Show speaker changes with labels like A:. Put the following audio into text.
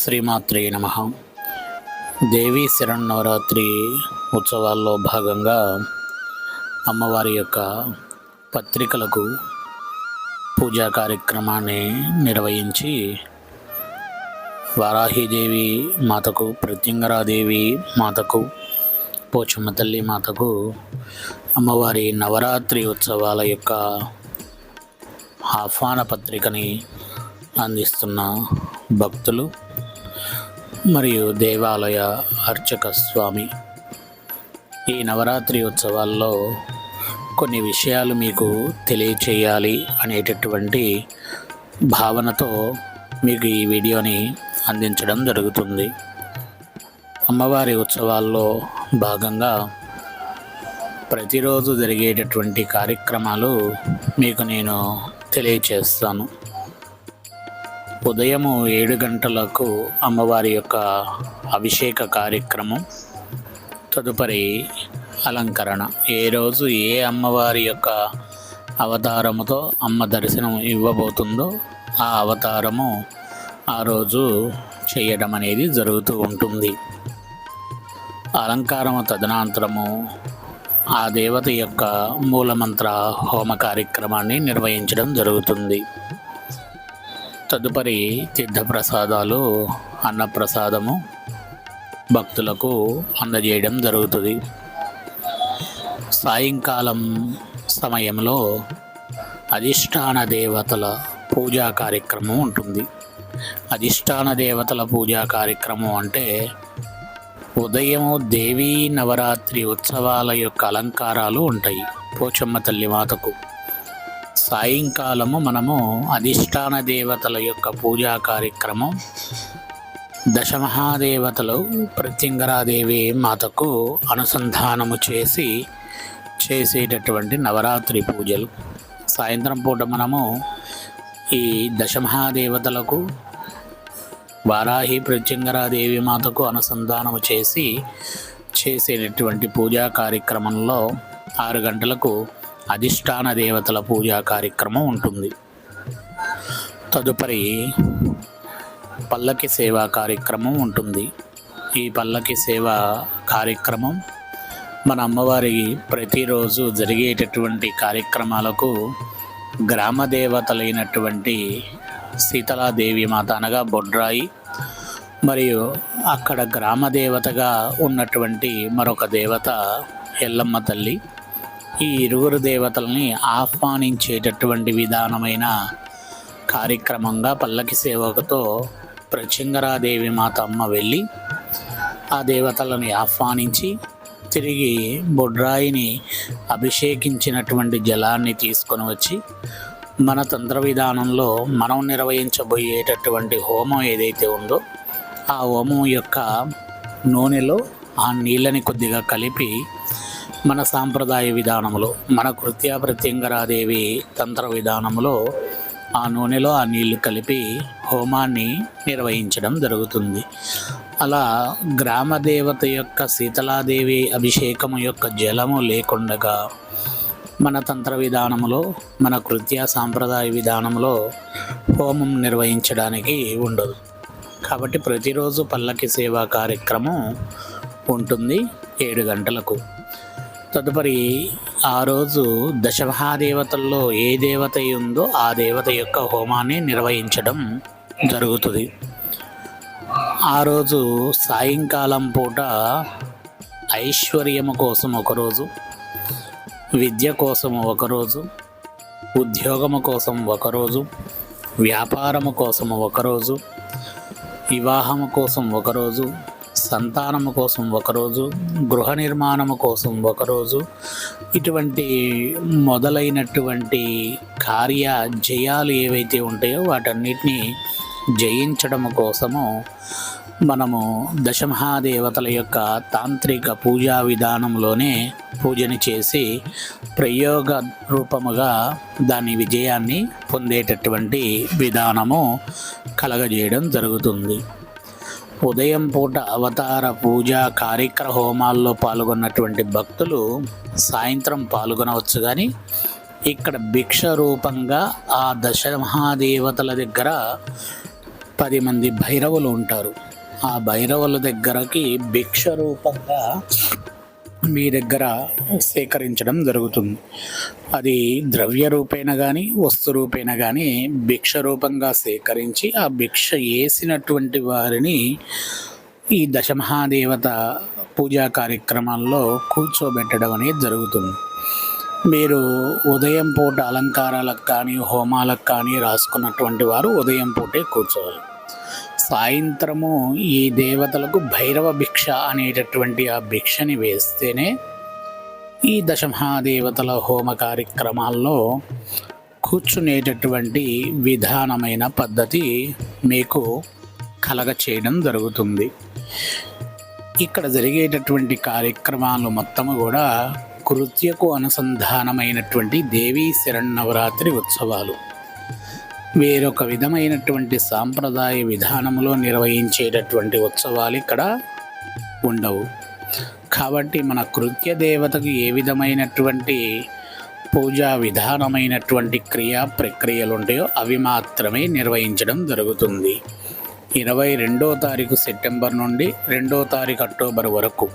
A: శ్రీమాత్రే నమ. దేవీ శరణవరాత్రి ఉత్సవాల్లో భాగంగా అమ్మవారి యొక్క పత్రికలకు పూజా కార్యక్రమాన్ని నిర్వహించి వారాహిదేవి మాతకు ప్రత్యంగరాదేవి మాతకు పోచమ్మ తల్లి మాతకు అమ్మవారి నవరాత్రి ఉత్సవాల యొక్క ఆహ్వాన పత్రికని అందిస్తున్న భక్తులు మరియు దేవాలయ అర్చక స్వామి. ఈ నవరాత్రి ఉత్సవాల్లో కొన్ని విషయాలు మీకు తెలియచేయాలి అనేటటువంటి భావనతో మీకు ఈ వీడియోని అందించడం జరుగుతుంది. అమ్మవారి ఉత్సవాల్లో భాగంగా ప్రతిరోజు జరిగేటటువంటి కార్యక్రమాలు మీకు నేను తెలియచేస్తాను. ఉదయము ఏడు గంటలకు అమ్మవారి యొక్క అభిషేక కార్యక్రమం తదుపరి అలంకరణ. ఏ రోజు ఏ అమ్మవారి యొక్క అవతారముతో అమ్మ దర్శనం ఇవ్వబోతుందో ఆ అవతారము ఆ రోజు చేయడం అనేది జరుగుతూ ఉంటుంది. అలంకారము తదనంతరము ఆ దేవత యొక్క మూలమంత్ర హోమ కార్యక్రమాన్ని నిర్వహించడం జరుగుతుంది. తదుపరి తీర్థప్రసాదాలు అన్నప్రసాదము భక్తులకు అందజేయడం జరుగుతుంది. సాయంకాలం సమయంలో అధిష్టాన దేవతల పూజా కార్యక్రమం ఉంటుంది. అధిష్టాన దేవతల పూజా కార్యక్రమం అంటే ఉదయము దేవీ నవరాత్రి ఉత్సవాల యొక్క అలంకారాలు ఉంటాయి. పోచమ్మ తల్లి మాతకు సాయంకాలము మనము అధిష్టాన దేవతల యొక్క పూజా కార్యక్రమం దశమహాదేవతలు ప్రత్యంగరాదేవి మాతకు అనుసంధానము చేసి చేసేటటువంటి నవరాత్రి పూజలు. సాయంత్రం పూట మనము ఈ దశమహాదేవతలకు వారాహి ప్రత్యంగరాదేవి మాతకు అనుసంధానము చేసి చేసేటటువంటి పూజా కార్యక్రమంలో ఆరు గంటలకు అధిష్టాన దేవతల పూజా కార్యక్రమం ఉంటుంది. తదుపరి పల్లకి సేవా కార్యక్రమం ఉంటుంది. ఈ పల్లకి సేవా కార్యక్రమం మన అమ్మవారి ప్రతిరోజు జరిగేటటువంటి కార్యక్రమాలకు గ్రామ దేవతలైనటువంటి సీతలాదేవి మాత అనగా బొడ్రాయి మరియు అక్కడ గ్రామ దేవతగా ఉన్నటువంటి మరొక దేవత ఎల్లమ్మ తల్లి. ఈ ఇరువురు దేవతల్ని ఆహ్వానించేటటువంటి విధానమైన కార్యక్రమంగా పల్లకి సేవకుతో ప్రచంగరాదేవి మాత అమ్మ వెళ్ళి ఆ దేవతలని ఆహ్వానించి తిరిగి బొడ్రాయిని అభిషేకించినటువంటి జలాన్ని తీసుకొని వచ్చి మన తంత్ర విధానంలో మనం నిర్వహించబోయేటటువంటి హోమం ఏదైతే ఉందో ఆ హోమం యొక్క నూనెలో ఆ నీళ్ళని కొద్దిగా కలిపి మన సాంప్రదాయ విధానంలో మన కృత్య ప్రత్యంగరాదేవి తంత్ర విధానంలో ఆ నూనెలో ఆ నీళ్ళు కలిపి హోమాన్ని నిర్వహించడం జరుగుతుంది. అలా గ్రామ దేవత యొక్క శీతలాదేవి అభిషేకము యొక్క జలము లేకుండగా మన తంత్ర విధానంలో మన కృత్య సాంప్రదాయ విధానంలో హోమం నిర్వహించడానికి ఉండదు. కాబట్టి ప్రతిరోజు పల్లకి సేవా కార్యక్రమం ఉంటుంది ఏడు గంటలకు. తదుపరి ఆ రోజు దశమహాదేవతల్లో ఏ దేవత ఉందో ఆ దేవత యొక్క హోమాన్ని నిర్వహించడం జరుగుతుంది. ఆ రోజు సాయంకాలం పూట ఐశ్వర్యము కోసం ఒకరోజు విద్య కోసం ఒకరోజు ఉద్యోగము కోసం ఒకరోజు వ్యాపారము కోసం ఒకరోజు వివాహము కోసం ఒకరోజు సంతానము కోసం ఒకరోజు గృహ నిర్మాణము కోసం ఒకరోజు ఇటువంటి మొదలైనటువంటి కార్య జయాలు ఏవైతే ఉంటాయో వాటన్నిటినీ జయించడం కోసము మనము దశమహాదేవతల యొక్క తాంత్రిక పూజా విధానంలోనే పూజని చేసి ప్రయోగ రూపముగా దాని విజయాన్ని పొందేటటువంటి విధానము కలగజేయడం జరుగుతుంది. ఉదయం పూట అవతార పూజ కార్యక్ర హోమాల్లో పాల్గొన్నటువంటి భక్తులు సాయంత్రం పాల్గొనవచ్చు కానీ ఇక్కడ భిక్ష రూపంగా ఆ దశ మహాదేవతల దగ్గర పది మంది భైరవులు ఉంటారు. ఆ భైరవుల దగ్గరకి భిక్ష రూపంగా మీ దగ్గర సేకరించడం జరుగుతుంది. అది ద్రవ్య రూపేణ కానీ వస్తు రూపేణ కానీ భిక్ష రూపంగా సేకరించి ఆ భిక్ష వేసినటువంటి వారిని ఈ దశమహాదేవత పూజా కార్యక్రమాల్లో కూర్చోబెట్టడం అనేది జరుగుతుంది. మీరు ఉదయం పూట అలంకారాలకు కానీ హోమాలకు కానీ రాసుకున్నటువంటి వారు ఉదయం పూటే కూర్చోవాలి. సాయంత్రము ఈ దేవతలకు భైరవ భిక్ష అనేటటువంటి ఆ భిక్షని వేస్తేనే ఈ దశమహాదేవతల హోమ కార్యక్రమాల్లో కూర్చునేటటువంటి విధానమైన పద్ధతి మీకు కలగ చేయడం జరుగుతుంది. ఇక్కడ జరిగేటటువంటి కార్యక్రమాలు మొత్తము కూడా కృత్యకు అనుసంధానమైనటువంటి దేవీ శరణవరాత్రి ఉత్సవాలు. వేరొక విధమైనటువంటి సాంప్రదాయ విధానంలో నిర్వహించేటటువంటి ఉత్సవాలు ఇక్కడ ఉండవు. కాబట్టి మన కృత్య దేవతకు ఏ విధమైనటువంటి పూజా విధానమైనటువంటి క్రియా ప్రక్రియలు ఉంటాయో అవి మాత్రమే నిర్వహించడం జరుగుతుంది. ఇరవై రెండో తారీఖు సెప్టెంబర్ నుండి రెండో తారీఖు అక్టోబర్ వరకు.